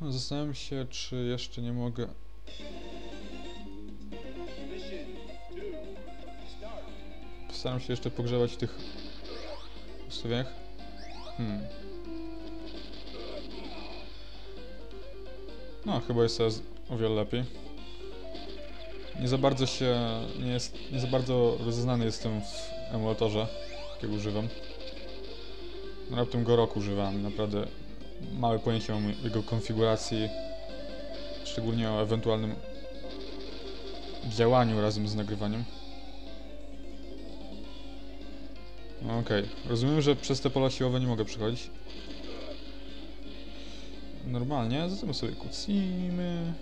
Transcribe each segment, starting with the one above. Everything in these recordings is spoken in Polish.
Zastanawiam się, czy jeszcze nie mogę... Postaram się jeszcze pogrzebać w tych ustawieniach. Hmm. No, chyba jest teraz o wiele lepiej. Nie za bardzo się... nie jest... nie za bardzo rozeznany jestem w emulatorze, jakiego używam. No, raptem go rok używam, naprawdę małe pojęcie o jego konfiguracji, szczególnie o ewentualnym działaniu razem z nagrywaniem. No, Okej, rozumiem, że przez te pola siłowe nie mogę przechodzić. Normalnie, zatem sobie kucimy.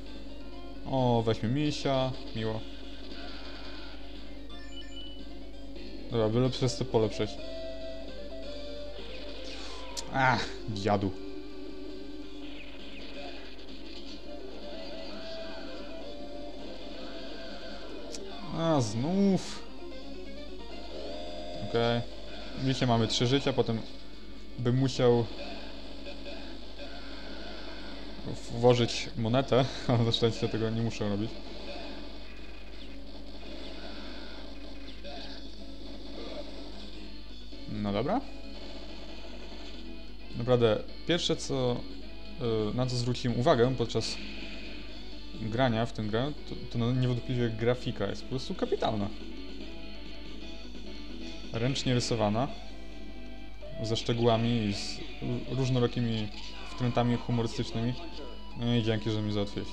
O, weźmy misia, miło. Dobra, byle przez te pole przejść. Ach, dziadu. A, znów. Okej. Okay. Dzisiaj mamy trzy życia, potem bym musiał włożyć monetę, ale na szczęście tego nie muszę robić. No dobra. Naprawdę, pierwsze co, y, na co zwróciłem uwagę podczas grania w tę grę, to, to no niewątpliwie grafika jest po prostu kapitalna. Ręcznie rysowana, ze szczegółami i z różnorakimi wtrętami humorystycznymi. No i dzięki, że mi załatwiłeś.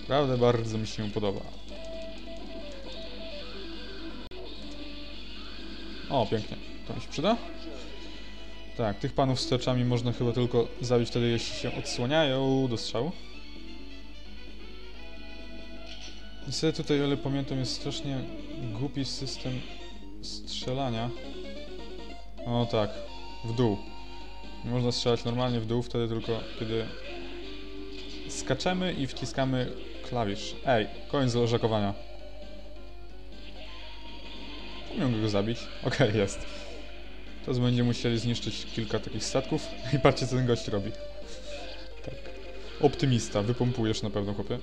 Naprawdę bardzo mi się podoba. O, pięknie. To mi się przyda? Tak, tych panów z toczami można chyba tylko zabić wtedy, jeśli się odsłaniają do strzału. Niestety tutaj, ale pamiętam, jest strasznie głupi system strzelania. O tak, w dół. Nie można strzelać normalnie w dół, wtedy tylko kiedy skaczemy i wciskamy klawisz. Ej, koniec leżakowania. Nie mogę go zabić. Okej, okay, jest. Teraz będziemy musieli zniszczyć kilka takich statków. I patrzcie, co ten gość robi. Tak. Optymista, wypompujesz na pewno, chłopie.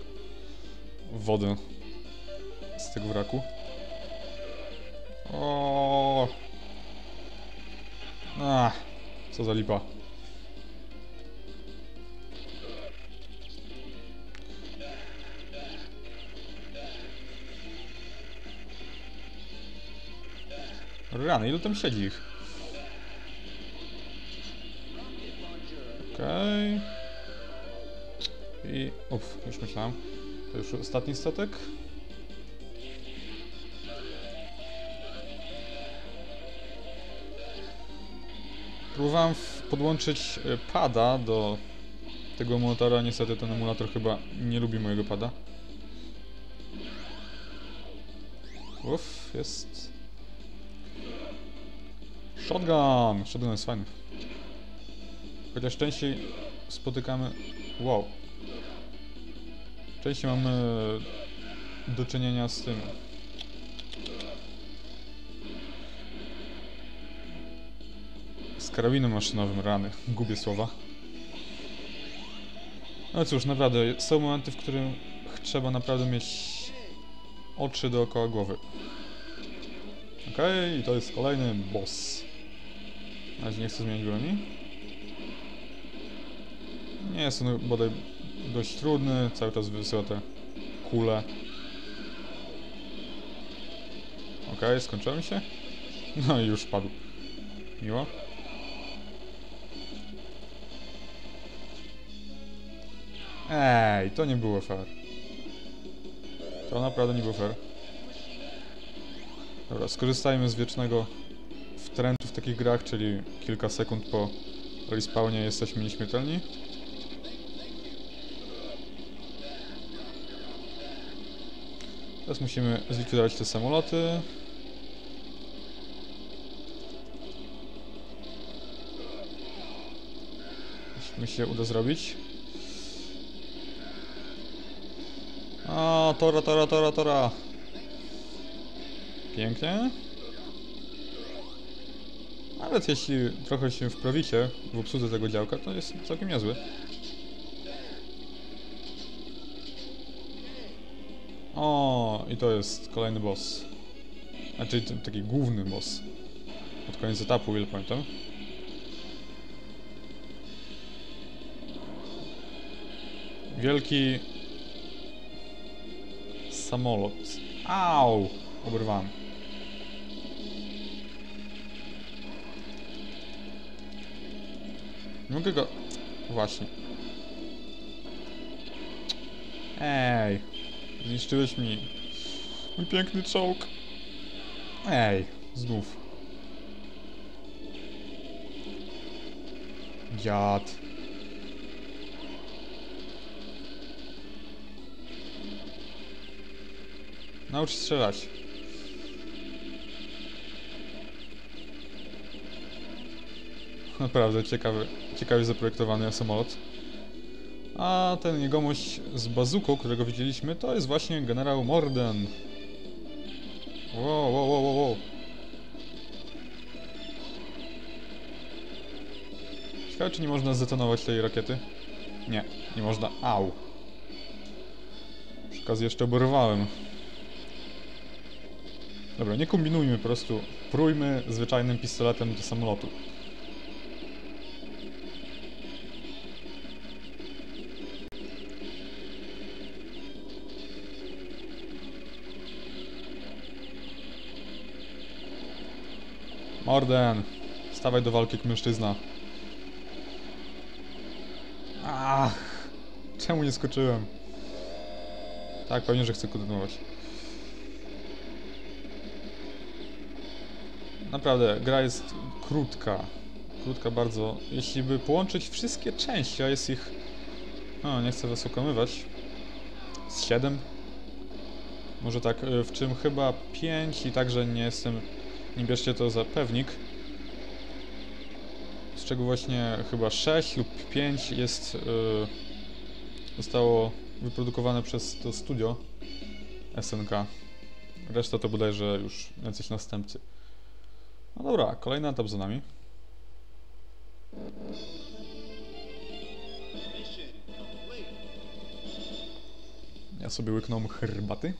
Wodę z tego wraku. O. Ach, co za lipa. Rany, ilu tam siedzi ich? Okej. Okay. I... Uff, już myślałem. To już ostatni statek. Próbowałem podłączyć e, pada do tego emulatora, niestety ten emulator chyba nie lubi mojego pada. Uff, jest... Shotgun! Shotgun jest fajny. Chociaż częściej spotykamy... Wow. Częściej mamy do czynienia z tym... Z karabinem maszynowym, rany. Gubię słowa. No cóż, naprawdę, są momenty, w którym trzeba naprawdę mieć oczy dookoła głowy. Okej, okay, i to jest kolejny boss. Na razie nie chcę zmienić broni. Nie jest on bodaj dość trudny, cały czas wysyła te kule. Okej, okay, skończyłem się. No i już padł. Miło. Ej, to nie było fair. To naprawdę nie było fair. Dobra, skorzystajmy z wiecznego wtrętu w takich grach, czyli kilka sekund po respawnie jesteśmy nieśmiertelni. Teraz musimy zlikwidować te samoloty. Jeśli mi się uda zrobić. A, tora, tora, tora, tora. Pięknie. Nawet jeśli trochę się wprawicie w obsłudze tego działka, to jest całkiem niezły. O, i to jest kolejny boss. Znaczy taki główny boss. Pod koniec etapu, ile pamiętam. Wielki samolot. Au! Oberwałem. Nie mogę go... Właśnie. Ej. Zniszczyłeś mi... Mój piękny czołg. Ej. Znów. Dziad. Naucz strzelać. Naprawdę ciekawy, ciekawie zaprojektowany samolot. A ten jegomość z bazuką, którego widzieliśmy, to jest właśnie generał Morden. Wow, wow, wow, wow, wow. Ciekawe, czy nie można zdetonować tej rakiety? Nie, nie można. Au. Przy okazji jeszcze oberwałem. Dobra, nie kombinujmy po prostu. Prójmy zwyczajnym pistoletem do samolotu. Morden! Stawaj do walki jak mężczyzna. Ach! Czemu nie skoczyłem? Tak, pewnie, że chcę kontynuować. Naprawdę, gra jest krótka. Krótka bardzo. Jeśli by połączyć wszystkie części, a jest ich... No, nie chcę was okłamywać. Z 7? Może tak, y, w czym chyba 5 i także nie jestem... Nie bierzcie to za pewnik. Z czego właśnie chyba 6 lub 5 jest... y, Zostało wyprodukowane przez to studio SNK. Reszta to bodajże już jacyś następcy. No dobra, kolejny etap za nami. Ja sobie łyknąłem herbaty.